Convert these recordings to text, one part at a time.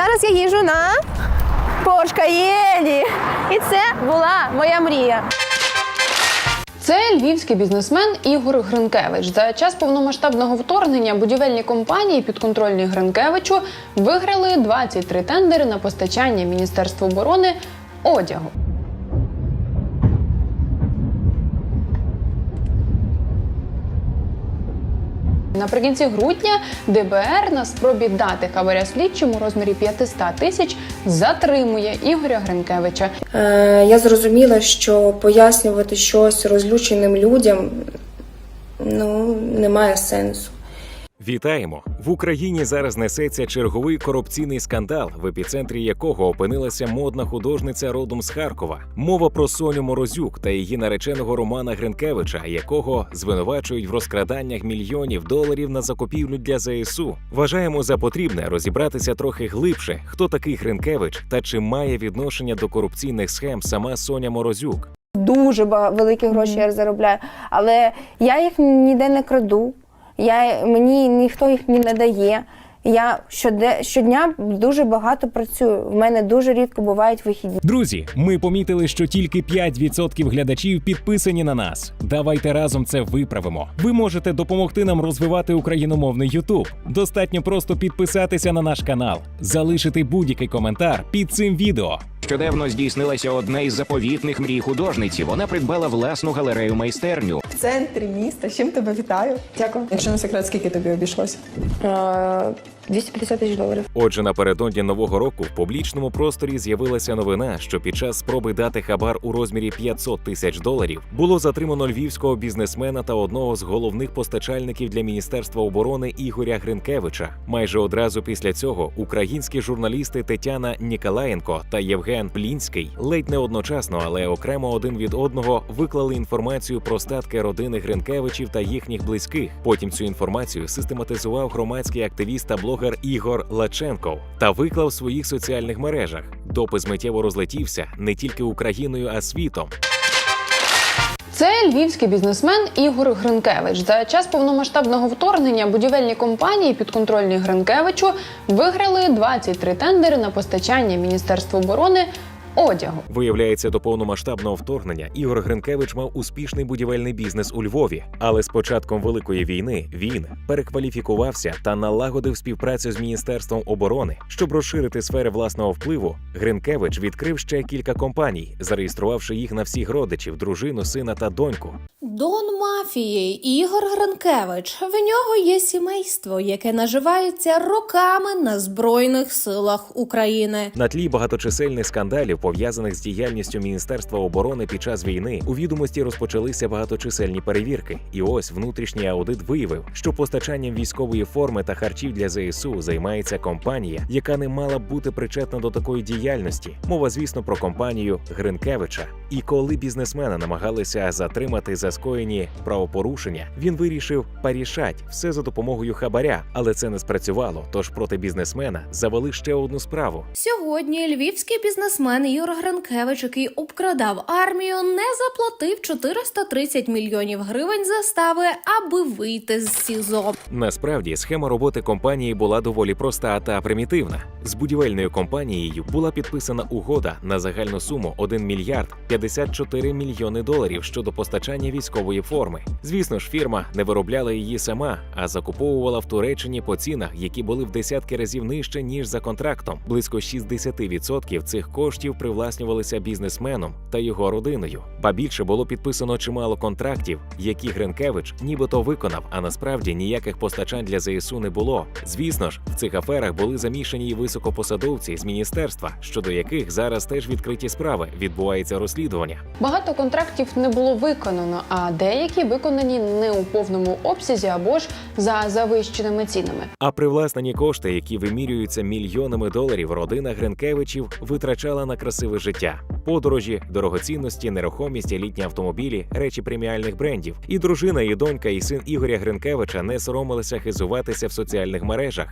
Зараз я їжу на Porsche. І це була моя мрія. Це львівський бізнесмен Ігор Гринкевич. За час повномасштабного вторгнення будівельні компанії підконтрольні Гринкевичу виграли 23 тендери на постачання Міністерства оборони одягу. Наприкінці грудня ДБР на спробі дати хабаря слідчому розмірі 500 тисяч затримує Ігоря Гринкевича. Е, Я зрозуміла, що пояснювати щось розлюченим людям ну, немає сенсу. Вітаємо! В Україні зараз несеться черговий корупційний скандал, в епіцентрі якого опинилася модна художниця родом з Харкова. Мова про Соню Морозюк та її нареченого Романа Гринкевича, якого звинувачують в розкраданнях мільйонів доларів на закупівлю для ЗСУ. Вважаємо за потрібне розібратися трохи глибше, хто такий Гринкевич та чи має відношення до корупційних схем сама Соня Морозюк. Дуже великі гроші я заробляю, але я їх ніде не краду. Я, мені ніхто їх не дає. Я щоде, щодня дуже багато працюю. В мене дуже рідко бувають вихідні. Друзі, ми помітили, що тільки 5% глядачів підписані на нас. Давайте разом це виправимо. Ви можете допомогти нам розвивати україномовний Ютуб. Достатньо просто підписатися на наш канал, залишити будь-який коментар під цим відео. Нещодавно здійснилася одна із заповітних мрій художниці. Вона придбала власну галерею майстерню. в центрі міста. З чим тебе вітаю? Дякую. Якщо не секрет, скільки тобі обійшлося? 250 тисяч доларів. Отже, напередодні нового року в публічному просторі з'явилася новина, що під час спроби дати хабар у розмірі 500 тисяч доларів було затримано львівського бізнесмена та одного з головних постачальників для міністерства оборони Ігоря Гринкевича. Майже одразу після цього українські журналісти Тетяна Ніколаєнко та Євген Плінський ледь не одночасно, але окремо один від одного виклали інформацію про статки родини Гринкевичів та їхніх близьких. Потім цю інформацію систематизував громадський активіст та блогер Ігор Лаченков та виклав в своїх соціальних мережах. Допис миттєво розлетівся не тільки Україною, а світом. Це львівський бізнесмен Ігор Гринкевич. За час повномасштабного вторгнення будівельні компанії, підконтрольні Гринкевичу, виграли 23 тендери на постачання Міністерства оборони одягу. Виявляється, до повномасштабного вторгнення Ігор Гринкевич мав успішний будівельний бізнес у Львові. Але з початком великої війни він перекваліфікувався та налагодив співпрацю з міністерством оборони. Щоб розширити сфери власного впливу, Гринкевич відкрив ще кілька компаній, зареєструвавши їх на всіх родичів, дружину, сина та доньку. Дон мафії Ігор Гринкевич. В нього є сімейство, яке наживається роками на збройних силах України. На тлі багаточисельних скандалів, пов'язаних з діяльністю Міністерства оборони під час війни, у відомості розпочалися багаточисельні перевірки. І ось внутрішній аудит виявив, що постачанням військової форми та харчів для ЗСУ займається компанія, яка не мала бути причетна до такої діяльності. Мова, звісно, про компанію Гринкевича. І коли бізнесмена намагалися затримати за скоєні правопорушення, він вирішив порішать все за допомогою хабаря, але це не спрацювало. Тож проти бізнесмена завели ще одну справу. Сьогодні львівський бізнесмен Ігор Гринкевич, який обкрадав армію, не заплатив 430 мільйонів гривень застави, аби вийти з СІЗО. Насправді схема роботи компанії була доволі проста та примітивна. З будівельною компанією була підписана угода на загальну суму 1 мільярд 54 мільйони доларів щодо постачання військової форми. Звісно ж, фірма не виробляла її сама, а закуповувала в Туреччині по цінах, які були в десятки разів нижче ніж за контрактом. Близько 60% цих коштів привласнювалися бізнесменом та його родиною. Ба більше було підписано чимало контрактів, які Гринкевич нібито виконав, а насправді ніяких постачань для ЗСУ не було. Звісно ж, в цих аферах були замішані і високопосадовці з міністерства, щодо яких зараз теж відкриті справи. Відбувається розслідування. Багато контрактів не було виконано, а деякі виконані не у повному обсязі або ж за завищеними цінами. А привласнені кошти, які вимірюються мільйонами доларів, родина Гринкевичів витрачала на красиве життя. Подорожі, дорогоцінності, нерухомість, елітні автомобілі, речі преміальних брендів. І дружина, і донька, і син Ігоря Гринкевича не соромилися хизуватися в соціальних мережах.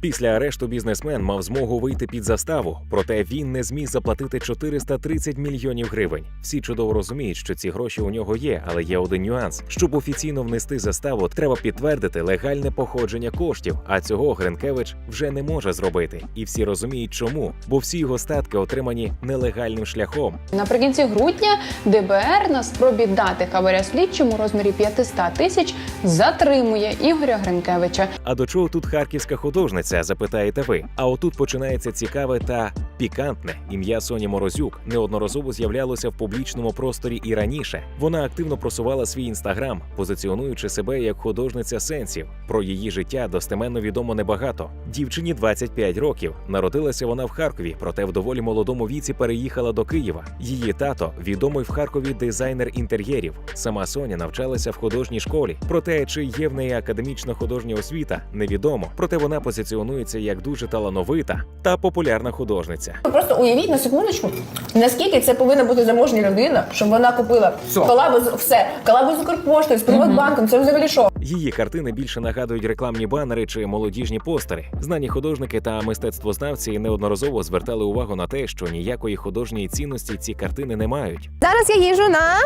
Після арешту бізнесмен мав змогу вийти під заставу, проте він не зміг заплатити 430 мільйонів гривень. Всі чудово розуміють, що ці гроші у нього є, але є один нюанс: щоб офіційно внести заставу, треба підтвердити легальне походження коштів. А цього Гринкевич вже не може зробити. І всі розуміють, чому, бо всі його статки отримані нелегальним шляхом. Наприкінці грудня ДБР на спробі дати хабаря слідчому розмірі 500 тисяч затримує Ігоря Гринкевича. А до чого тут харківська художниця? Запитаєте ви. А отут починається цікаве та пікантне. Ім'я Соні Морозюк неодноразово з'являлося в публічному просторі і раніше. Вона активно просувала свій інстаграм, позиціонуючи себе як художниця сенсів. Про її життя достеменно відомо небагато. Дівчині 25 років. Народилася вона в Харкові, проте в доволі молодому віці переїхала до Києва. Її тато відомий в Харкові дизайнер інтер'єрів. Сама Соня навчалася в художній школі. Проте чи є в неї академічна художня освіта, невідомо. Проте вона позиціонується як дуже талановита та популярна художниця. Просто уявіть на секундочку, наскільки це повинна бути заможна людина, щоб вона купила колабу з все, колабу з Укрпоштою, з Приватбанком. Це взагалі що? Її картини більше нагадують рекламні банери чи молодіжні постери. Знані художники та мистецтвознавці неодноразово звертали увагу на те, що ніякої художньої цінності ці картини не мають. Зараз я їжджу на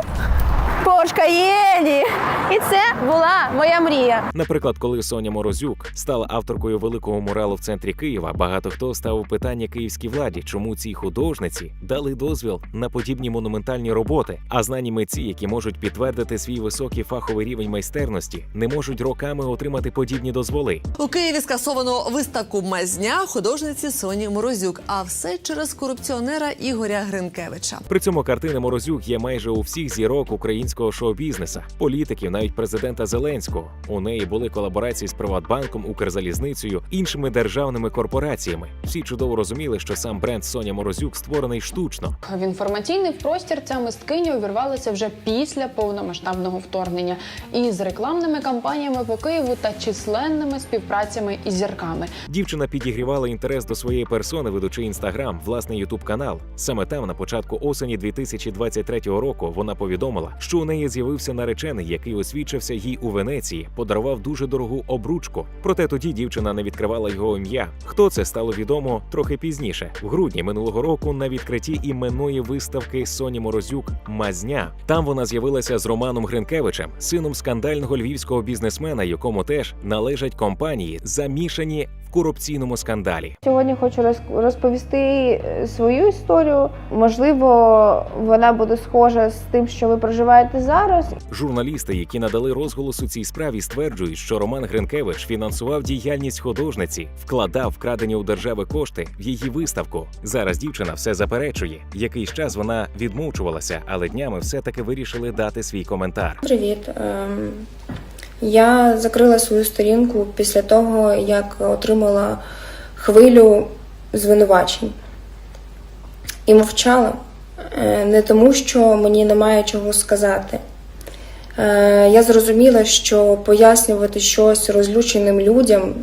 Porsche Cayenne. І це була моя мрія. Наприклад, коли Соня Морозюк стала авторкою великого муралу в центрі Києва, багато хто ставив питання київській владі, чому цій художниці дали дозвіл на подібні монументальні роботи. А знані митці, які можуть підтвердити свій високий фаховий рівень майстерності, не можуть роками отримати подібні дозволи. У Києві скасовано виставку мазня художниці Соні Морозюк. А все через корупціонера Ігоря Гринкевича. При цьому картини Морозюк є майже у всіх зірок українського шоу-бізнеса, політиків, навіть президента Зеленського. У неї були колаборації з Приватбанком, Укрзалізницею, іншими державними корпораціями. Всі чудово розуміли, що сам бренд Соня Морозюк створений штучно. В інформаційний простір ця мисткиня увірвалася вже після повномасштабного вторгнення із рекламними кампаніями по Києву та численними співпрацями із зірками. Дівчина підігрівала інтерес до своєї персони, ведучи інстаграм, власний ютуб канал. Саме там, на початку осені 2023 року, вона повідомила, що у неї з'явився наречений, який освідчився їй у Венеції, подарував дуже дорогу обручку. Проте тоді дівчина не відкривала його ім'я. Хто це стало відомо трохи пізніше, в грудні минулого року, на відкритті іменної виставки Соні Морозюк Мазня. Там вона з'явилася з Романом Гринкевичем, сином скандального львівського бізнесмена, якому теж належать компанії, замішані корупційному скандалі. Сьогодні хочу роз- розповісти е, свою історію. Можливо, вона буде схожа з тим, що ви проживаєте зараз. Журналісти, які надали розголос у цій справі, стверджують, що Роман Гринкевич фінансував діяльність художниці, вкладав вкрадені у держави кошти в її виставку. Зараз дівчина все заперечує. Якийсь час вона відмовчувалася, але днями все-таки вирішили дати свій коментар. Привіт. Я закрила свою сторінку після того, як отримала хвилю звинувачень і мовчала Е, не тому, що мені немає чого сказати. Е, Я зрозуміла, що пояснювати щось розлюченим людям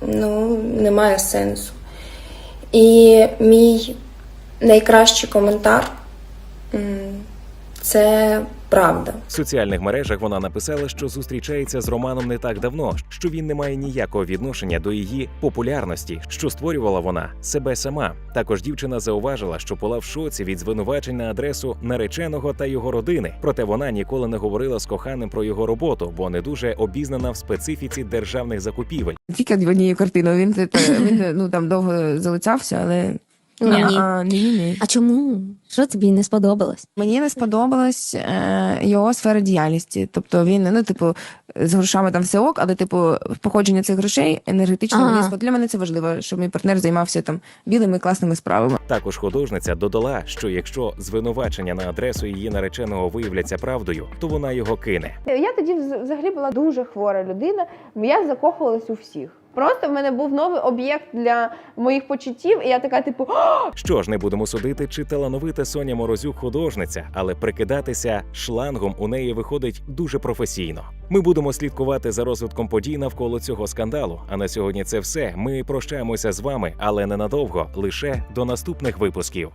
ну, немає сенсу. І мій найкращий коментар це правда. В соціальних мережах вона написала, що зустрічається з Романом не так давно, що він не має ніякого відношення до її популярності, що створювала вона себе сама. Також дівчина зауважила, що була в шоці від звинувачень на адресу нареченого та його родини. Проте вона ніколи не говорила з коханим про його роботу, бо не дуже обізнана в специфіці державних закупівель. Тільки однією картиною. Він, це- це- він ну, там довго залицявся, але. Ні. А, ні, ні. А чому? Що тобі не сподобалось? Мені не сподобалась е, його сфера діяльності. Тобто він, ну, типу, з грошами там все ок, але, типу, походження цих грошей енергетично Ага. ага. Для мене це важливо, щоб мій партнер займався там білими класними справами. Також художниця додала, що якщо звинувачення на адресу її нареченого виявляться правдою, то вона його кине. Я тоді взагалі була дуже хвора людина. Я закохувалась у всіх. Просто в мене був новий об'єкт для моїх почуттів, і я така, типу, Що ж, не будемо судити, чи талановита Соня Морозюк художниця, але прикидатися шлангом у неї виходить дуже професійно. Ми будемо слідкувати за розвитком подій навколо цього скандалу. А на сьогодні це все. Ми прощаємося з вами, але ненадовго, лише до наступних випусків.